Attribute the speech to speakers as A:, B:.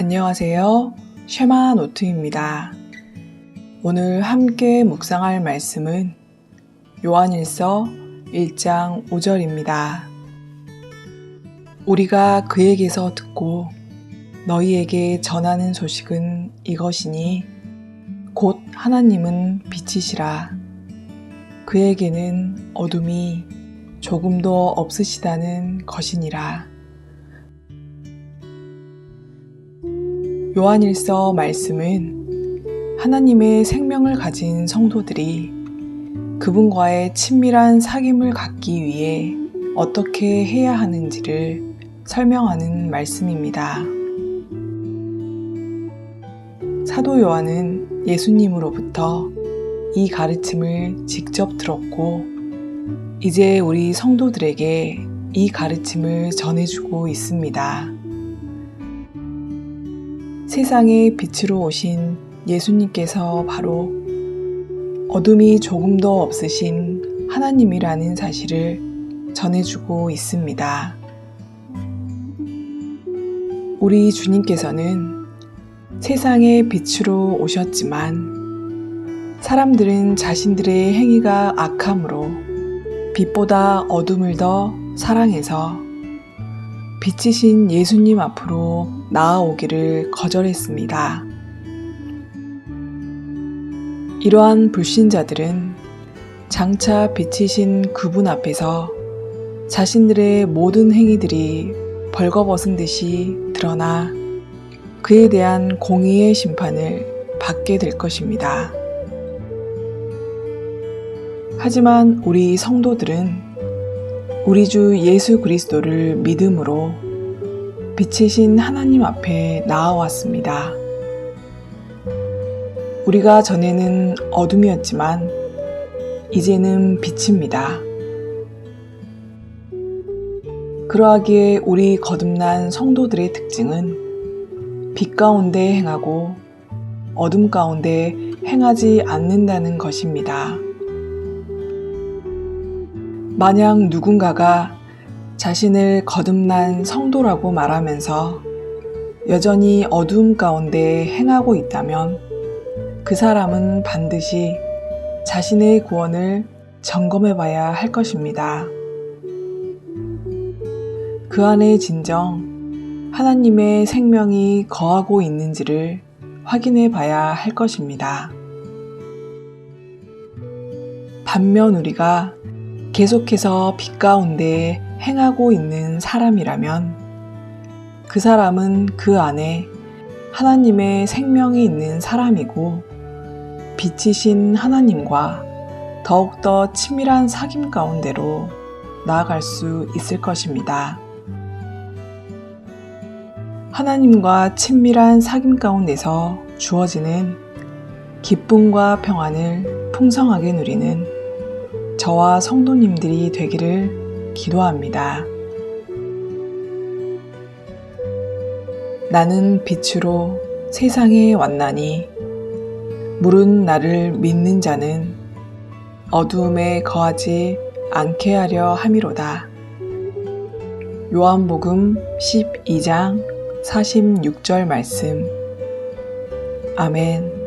A: 안녕하세요. 쉐마 노트입니다. 오늘 함께 묵상할 말씀은 요한일서 1장 5절입니다. 우리가 그에게서 듣고 너희에게 전하는 소식은 이것이니 곧 하나님은 빛이시라. 그에게는 어둠이 조금도 없으시다는 것이니라. 요한일서 말씀은 하나님의 생명을 가진 성도들이 그분과의 친밀한 사귐을 갖기 위해 어떻게 해야 하는지를 설명하는 말씀입니다. 사도 요한은 예수님으로부터 이 가르침을 직접 들었고, 이제 우리 성도들에게 이 가르침을 전해주고 있습니다. 세상의 빛으로 오신 예수님께서 바로 어둠이 조금도 없으신 하나님이라는 사실을 전해주고 있습니다. 우리 주님께서는 세상의 빛으로 오셨지만 사람들은 자신들의 행위가 악함으로 빛보다 어둠을 더 사랑해서 빛이신 예수님 앞으로 나아오기를 거절했습니다. 이러한 불신자들은 장차 빛이신 그분 앞에서 자신들의 모든 행위들이 벌거벗은 듯이 드러나 그에 대한 공의의 심판을 받게 될 것입니다. 하지만 우리 성도들은 우리 주 예수 그리스도를 믿음으로 빛이신 하나님 앞에 나아왔습니다. 우리가 전에는 어둠이었지만 이제는 빛입니다. 그러하기에 우리 거듭난 성도들의 특징은 빛 가운데 행하고 어둠 가운데 행하지 않는다는 것입니다. 만약 누군가가 자신을 거듭난 성도라고 말하면서 여전히 어두움 가운데 행하고 있다면 그 사람은 반드시 자신의 구원을 점검해 봐야 할 것입니다. 그 안에 진정 하나님의 생명이 거하고 있는지를 확인해 봐야 할 것입니다. 반면 우리가 계속해서 빛 가운데 행하고 있는 사람이라면 그 사람은 그 안에 하나님의 생명이 있는 사람이고 빛이신 하나님과 더욱더 친밀한 사귐 가운데로 나아갈 수 있을 것입니다. 하나님과 친밀한 사귐 가운데서 주어지는 기쁨과 평안을 풍성하게 누리는 저와 성도님들이 되기를 기도합니다. 나는 빛으로 세상에 왔나니 물은 나를 믿는 자는 어두움에 거하지 않게 하려 함이로다. 요한복음 12장 46절 말씀. 아멘.